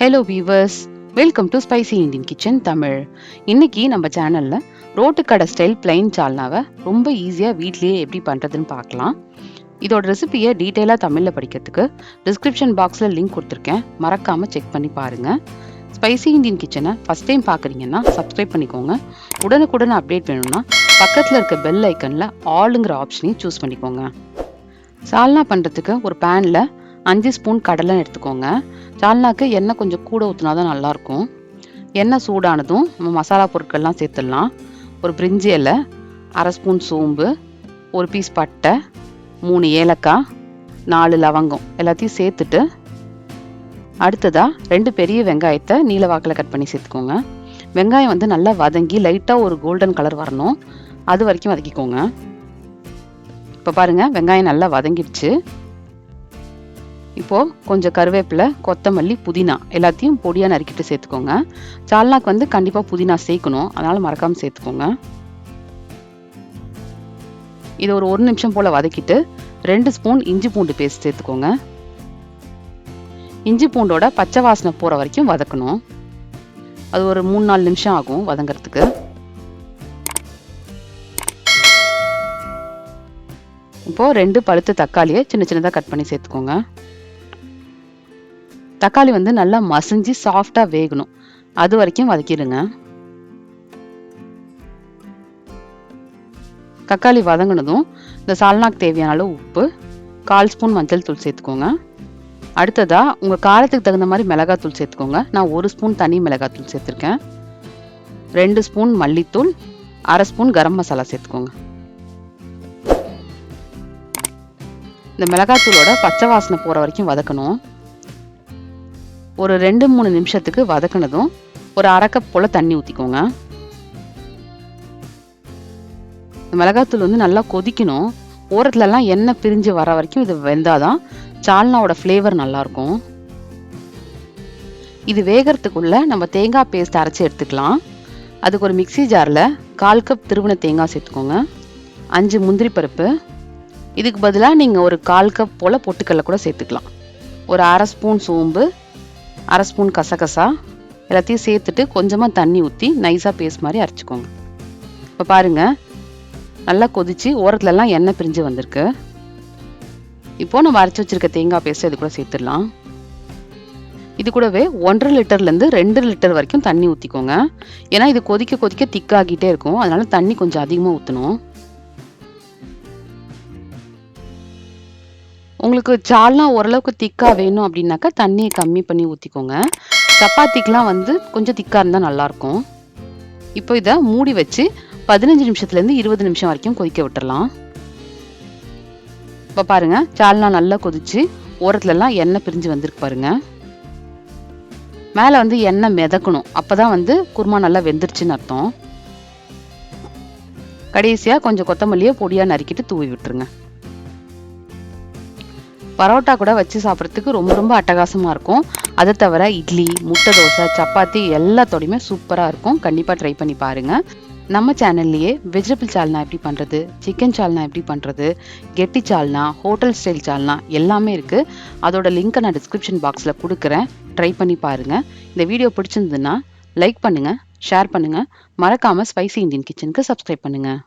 Hello viewers welcome to spicy Indian kitchen Tamil இன்னைக்கு நம்ம சேனலில் ரோட்டு கடை ஸ்டைல் பிளைன் சால்னாவை ரொம்ப ஈஸியாக வீட்லேயே எப்படி பண்ணுறதுன்னு பார்க்கலாம். இதோட ரெசிபியை டீட்டெயிலாக தமிழில் படிக்கிறதுக்கு டிஸ்கிரிப்ஷன் பாக்ஸில் லிங்க் கொடுத்துருக்கேன். மறக்காமல் செக் பண்ணி பாருங்கள் ஸ்பைசி இந்தியன் கிச்சனை ஃபஸ்ட் டைம் பார்க்குறீங்கன்னா சப்ஸ்கிரைப் பண்ணிக்கோங்க. உடனுக்குடன் அப்டேட் வேணும்னா பக்கத்தில் இருக்க பெல் ஐக்கனில் ஆளுங்கிற ஆப்ஷனையும் சூஸ் பண்ணிக்கோங்க. சால்னா பண்ணுறதுக்கு ஒரு பேனில் அஞ்சு ஸ்பூன் கடலை எடுத்துக்கோங்க. சால்னாக்கு எண்ணெய் கொஞ்சம் கூட ஊற்றினா தான் நல்லாயிருக்கும். எண்ணெய் சூடானதும் நம்ம மசாலா பொருட்கள்லாம் சேர்த்துடலாம். ஒரு பிரிஞ்சி இலை அரை ஸ்பூன் சோம்பு ஒரு பீஸ் பட்டை மூணு ஏலக்காய் நாலு லவங்கம் எல்லாத்தையும் சேர்த்துட்டு அடுத்ததாக ரெண்டு பெரிய வெங்காயத்தை நீல வாக்கில் கட் பண்ணி சேர்த்துக்கோங்க. வெங்காயம் வந்து நல்லா வதங்கி லைட்டாக ஒரு கோல்டன் கலர் வரணும். அது வரைக்கும் வதக்கிக்கோங்க. இப்போ பாருங்கள் வெங்காயம் நல்லா வதங்கிடுச்சு. இப்போது கொஞ்சம் கருவேப்பிலை கொத்தமல்லி புதினா எல்லாத்தையும் பொடியாக நறுக்கிட்டு சேர்த்துக்கோங்க. சால்னாக்கு வந்து கண்டிப்பாக புதினா சேர்க்கணும். அதனால் மறக்காமல் சேர்த்துக்கோங்க. இது ஒரு ஒரு நிமிஷம் போல் வதக்கிட்டு ரெண்டு ஸ்பூன் இஞ்சி பூண்டு பேஸ்ட் சேர்த்துக்கோங்க. இஞ்சி பூண்டோட பச்சை வாசனை போகிற வரைக்கும் வதக்கணும். அது ஒரு மூணு நாலு நிமிஷம் ஆகும் வதங்கிறதுக்கு. இப்போது ரெண்டு பழுத்த தக்காளியை சின்ன சின்னதாக கட் பண்ணி சேர்த்துக்கோங்க. தக்காளி வந்து நல்லா மசிஞ்சு சாஃப்டாக வேகணும். அது வரைக்கும் வதக்கிடுங்க. தக்காளி வதங்கினதும் இந்த சால்னாக்கு தேவையான அளவு உப்பு கால் ஸ்பூன் மஞ்சள் தூள் சேர்த்துக்கோங்க. அடுத்ததாக உங்கள் காரத்துக்கு தகுந்த மாதிரி மிளகாத்தூள் சேர்த்துக்கோங்க. நான் ஒரு ஸ்பூன் தனி மிளகாத்தூள் சேர்த்துருக்கேன். ரெண்டு ஸ்பூன் மல்லித்தூள் அரை ஸ்பூன் கரம் மசாலா சேர்த்துக்கோங்க. இந்த மிளகாத்தூளோட பச்சை வாசனை போகிற வரைக்கும் வதக்கணும். ஒரு ரெண்டு மூணு நிமிஷத்துக்கு வதக்குனதும் ஒரு அரை கப் போல் தண்ணி ஊற்றிக்கோங்க மிளகாத்தூள் வந்து நல்லா கொதிக்கணும். ஓரத்துலலாம் எண்ணெய் பிரிஞ்சு வர வரைக்கும் இது வெந்தாதான் சால்னாவோட ஃப்ளேவர் நல்லாயிருக்கும் இது வேகிறதுக்குள்ள நம்ம தேங்காய் பேஸ்ட் அரைச்சி எடுத்துக்கலாம். அதுக்கு ஒரு மிக்சி ஜாரில் கால் கப் திருவண தேங்காய் சேர்த்துக்கோங்க. அஞ்சு முந்திரி பருப்பு. இதுக்கு பதிலாக நீங்கள் ஒரு கால் கப் போல் பொட்டுக்கடலை கூட சேர்த்துக்கலாம். ஒரு அரை ஸ்பூன் சோம்பு அரை ஸ்பூன் கசகசா எல்லாத்தையும் சேர்த்துட்டு கொஞ்சமாக தண்ணி ஊற்றி நைஸாக பேஸ்ட் மாதிரி அரைச்சிக்கோங்க. இப்போ பாருங்கள் நல்லா கொதித்து ஓரத்துலலாம் எண்ணெய் பிரிஞ்சு வந்திருக்கு. இப்போது நம்ம அரைச்சி வச்சிருக்க தேங்காய் பேஸ்ட்டு இது கூட சேர்த்துடலாம். இது கூடவே ஒன்றரை லிட்டர்லேருந்து ரெண்டு லிட்டர் வரைக்கும் தண்ணி ஊற்றிக்கோங்க ஏன்னா இது கொதிக்க கொதிக்க திக்காகிட்டே இருக்கும். அதனால் தண்ணி கொஞ்சம் அதிகமாக ஊற்றணும் உங்களுக்கு சால்னா ஓரளவுக்கு திக்காக வேணும் அப்படின்னாக்கா தண்ணியை கம்மி பண்ணி ஊற்றிக்கோங்க சப்பாத்திக்கெலாம் வந்து கொஞ்சம் திக்காக இருந்தால் நல்லாயிருக்கும் இப்போ இதை மூடி வச்சு பதினஞ்சு நிமிஷத்துலேருந்து இருபது நிமிஷம் வரைக்கும் கொதிக்க விட்டுறலாம். இப்போ பாருங்கள் சால்னா நல்லா கொதிச்சு ஓரத்துலலாம் எண்ணெய் பிரிஞ்சு வந்திருக்கு பாருங்க. மேலே வந்து எண்ணெய் மிதக்கணும். அப்போ தான் வந்து குருமா நல்லா வெந்துருச்சுன்னு அர்த்தம். கடைசியாக கொஞ்சம் கொத்தமல்லியை பொடியாக நறுக்கிட்டு தூவி விட்டுருங்க. பரோட்டா கூட வச்சு சாப்பிட்றதுக்கு ரொம்ப ரொம்ப அட்டகாசமாக இருக்கும். அதை தவிர இட்லி முட்டை தோசை சப்பாத்தி எல்லாத்தோடையுமே சூப்பராக இருக்கும். கண்டிப்பாக ட்ரை பண்ணி பாருங்கள் நம்ம சேனல்லையே வெஜிடபிள் சால்னா எப்படி பண்ணுறது சிக்கன் சால்னா எப்படி பண்ணுறது கெட்டி சால்னா ஹோட்டல் ஸ்டைல் சால்னா எல்லாமே இருக்குது அதோட லிங்க்கை நான் டிஸ்கிரிப்ஷன் பாக்ஸில் கொடுக்குறேன். ட்ரை பண்ணி பாருங்கள் இந்த வீடியோ பிடிச்சிருந்ததுன்னா லைக் பண்ணுங்கள் ஷேர் பண்ணுங்கள் மறக்காமல் ஸ்பைசி இந்தியன் கிச்சனுக்கு சப்ஸ்கிரைப் பண்ணுங்கள்